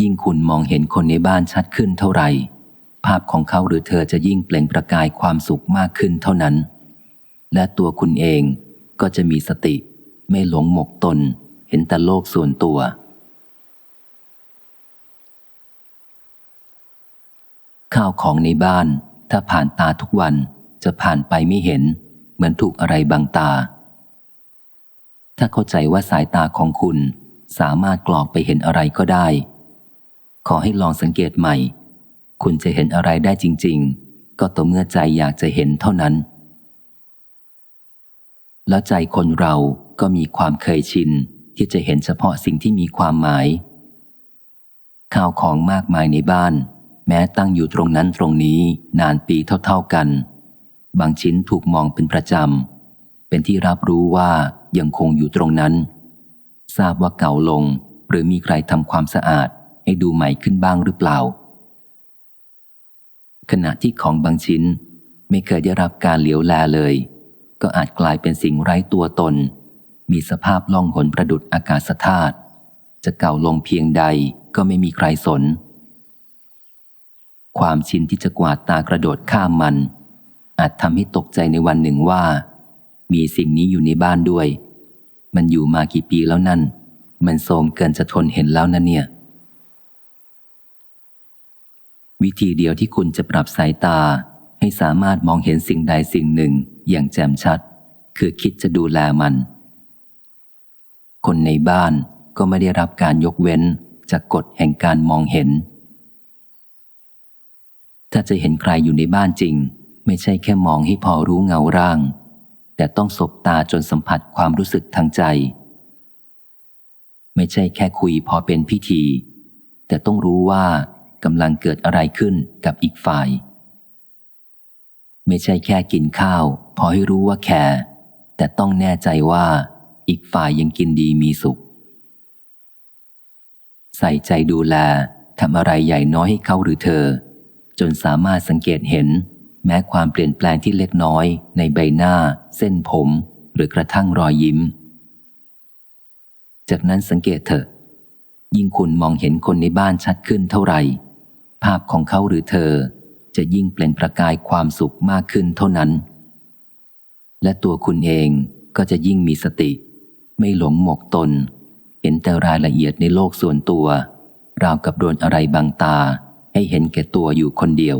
ยิ่งคุณมองเห็นคนในบ้านชัดขึ้นเท่าไหร่ ภาพของเขาหรือเธอจะยิ่งเปล่งประกายความสุขมากขึ้นเท่านั้น และตัวคุณเองก็จะมีสติ ไม่หลงหมกตน เห็นแต่โลกส่วนตัว ข้าวของในบ้าน ถ้าผ่านตาทุกวันจะผ่านไปไม่เห็น เหมือนถูกอะไรบังตา ถ้าเข้าใจว่าสายตาของคุณสามารถกรอกไปเห็นอะไรก็ได้ ขอให้ลองสังเกตใหม่ คุณจะเห็นอะไรได้จริง ๆ ก็ต่อเมื่อใจอยากจะเห็นเท่านั้น แล้วใจคนเราก็มีความเคยชินที่จะเห็นเฉพาะสิ่งที่มีความหมาย ข้าวของมากมายในบ้าน แม้ตั้งอยู่ตรงนั้นตรงนี้นานปีเท่าๆกัน บางชิ้นถูกมองเป็นประจำ เป็นที่รับรู้ว่ายังคงอยู่ตรงนั้น ทราบว่าเก่าลงหรือมีใครทำความสะอาด ให้ดูใหม่ขึ้นบ้างหรือเปล่า ขณะที่ของบางชิ้นไม่เคยได้รับการเหลียวแลเลย ก็อาจกลายเป็นสิ่งไร้ตัวตน มีสภาพล่องหนประดุดอากาศธาตุจะเก่าลงเพียงใดก็ไม่มีใครสน ความชินที่จะกวาดตากระโดดข้ามมัน อาจทำให้ตกใจในวันหนึ่งว่า มีสิ่งนี้อยู่ในบ้านด้วย มันอยู่มากี่ปีแล้วนั่น มันโทรมเกินจะทนเห็นแล้วนะเนี่ย วิธีเดียวที่คุณจะปรับสายตา ให้สามารถมองเห็นสิ่งใดสิ่งหนึ่งอย่างแจ่มชัด คือคิดจะดูแลมัน คนในบ้านก็ไม่ได้รับการยกเว้นจากกฎแห่งการมองเห็น ถ้าจะเห็นใครอยู่ในบ้านจริง ไม่ใช่แค่มองให้พอรู้เงาร่าง แต่ต้องสบตาจนสัมผัสความรู้สึกทางใจ ไม่ใช่แค่คุยพอเป็นพิธี แต่ต้องรู้ว่า กำลังเกิดอะไรขึ้นกับอีกฝ่าย ไม่ใช่แค่กินข้าว พอให้รู้ว่าแคร์แต่ต้องแน่ใจว่าอีกฝ่ายยังกินดีมีสุข ใส่ใจดูแลทำอะไรใหญ่น้อยให้เขาหรือเธอ จนสามารถสังเกตเห็น แม้ความเปลี่ยนแปลงที่เล็กน้อย ในใบหน้า เส้นผม หรือกระทั่งรอยยิ้ม จากนั้นสังเกตเถอะ ยิ่งคุณมองเห็นคนในบ้านชัดขึ้นเท่าไหร่ ภาพของเขาหรือเธอ จะยิ่งเปล่งประกายความสุขมากขึ้นเท่านั้น และตัวคุณเองก็จะยิ่งมีสติ ไม่หลงหมกตน เห็นแต่รายละเอียดในโลกส่วนตัว ราวกับโดนอะไรบางตาให้เห็นแก่ตัวอยู่คนเดียว